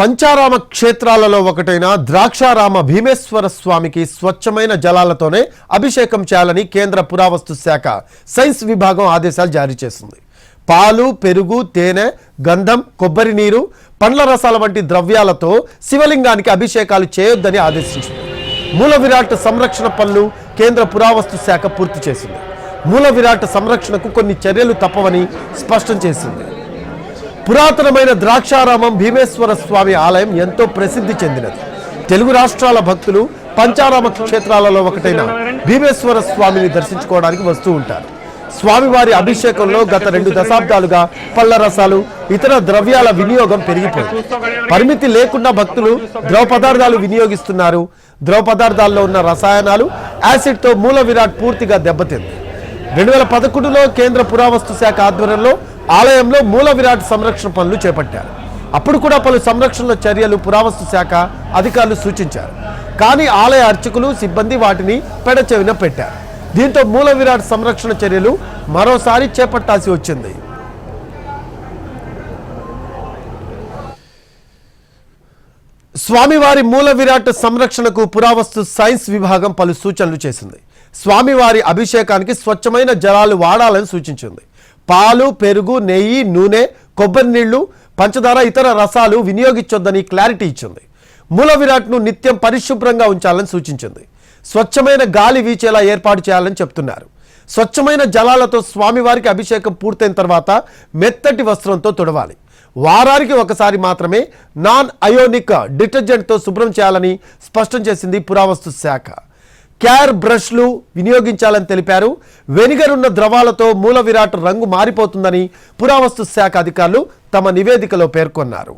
పంచారామ క్షేత్రాలలో ఒకటైన ద్రాక్షారామ భీమేశ్వర స్వామికి స్వచ్ఛమైన జలాలతోనే అభిషేకం చేయాలని కేంద్ర పురావస్తు శాఖ సైన్స్ విభాగం ఆదేశాలు జారీ చేసింది. పాలు పెరుగు తేనె గంధం కొబ్బరి నీరు పండ్ల రసాల వంటి ద్రవ్యాలతో శివలింగానికి అభిషేకాలు చేయొద్దని ఆదేశించింది. మూల విరాట్ సంరక్షణ పనులు కేంద్ర పురావస్తు శాఖ పూర్తి చేసింది. మూల విరాట్ సంరక్షణకు కొన్ని చర్యలు తప్పవని స్పష్టం చేసింది. పురాతనమైన ద్రాక్షారామం భీమేశ్వర స్వామి ఆలయం ఎంతో ప్రసిద్ధి చెందినది. తెలుగు రాష్ట్రాల భక్తులు పంచారామ క్షేత్రాలలో ఒకటైన భీమేశ్వర స్వామిని దర్శించుకోవడానికి వస్తూ ఉంటారు. స్వామివారి అభిషేకంలో గత రెండు దశాబ్దాలుగా పళ్ళ రసాలు ఇతర ద్రవ్యాల వినియోగం పెరిగిపోయింది. పరిమితి లేకుండా భక్తులు ద్రవ పదార్థాలు వినియోగిస్తున్నారు. ద్రవ పదార్థాల్లో ఉన్న రసాయనాలు యాసిడ్తో మూల విరాట్ పూర్తిగా దెబ్బతింది. రెండు వేల పదకొండులో కేంద్ర పురావస్తు శాఖ ఆధ్వర్యంలో ఆలయంలో మూల విరాట్ సంరక్షణ పనులు చేపట్టారు. అప్పుడు కూడా పలు సంరక్షణ చర్యలు పురావస్తు శాఖ అధికారులు సూచించారు. కానీ ఆలయ అర్చకులు సిబ్బంది వాటిని పెడచెవిన పెట్టారు. దీంతో మూల విరాట్ సంరక్షణ చర్యలు మరోసారి చేపట్టాల్సి వచ్చింది. స్వామివారి మూల విరాట్ సంరక్షణకు పురావస్తు సైన్స్ విభాగం పలు సూచనలు చేసింది. స్వామివారి అభిషేకానికి స్వచ్ఛమైన జలాలు వాడాలని సూచించింది. పాలు పెరుగు నెయ్యి నూనె కొబ్బరి నీళ్ళు పంచదార ఇతర రసాలు వినియోగించొద్దని క్లారిటీ ఇచ్చింది. మూల విరాట్ను నిత్యం పరిశుభ్రంగా ఉంచాలని సూచించింది. స్వచ్ఛమైన గాలి వీచేలా ఏర్పాటు చేయాలని చెప్తున్నారు. స్వచ్ఛమైన జలాలతో స్వామివారికి అభిషేకం పూర్తయిన తర్వాత మెత్తటి వస్త్రంతో తుడవాలి. వారానికి ఒకసారి మాత్రమే నాన్ అయోనిక్ డిటర్జెంట్తో శుభ్రం చేయాలని స్పష్టం చేసింది పురావస్తు శాఖ. క్యార్ బ్రష్లు వినియోగించాలని తెలిపారు. వెనిగర్ ఉన్న ద్రవాలతో మూల విరాట్ రంగు మారిపోతుందని పురావస్తు శాఖ అధికారులు తమ నివేదికలో పేర్కొన్నారు.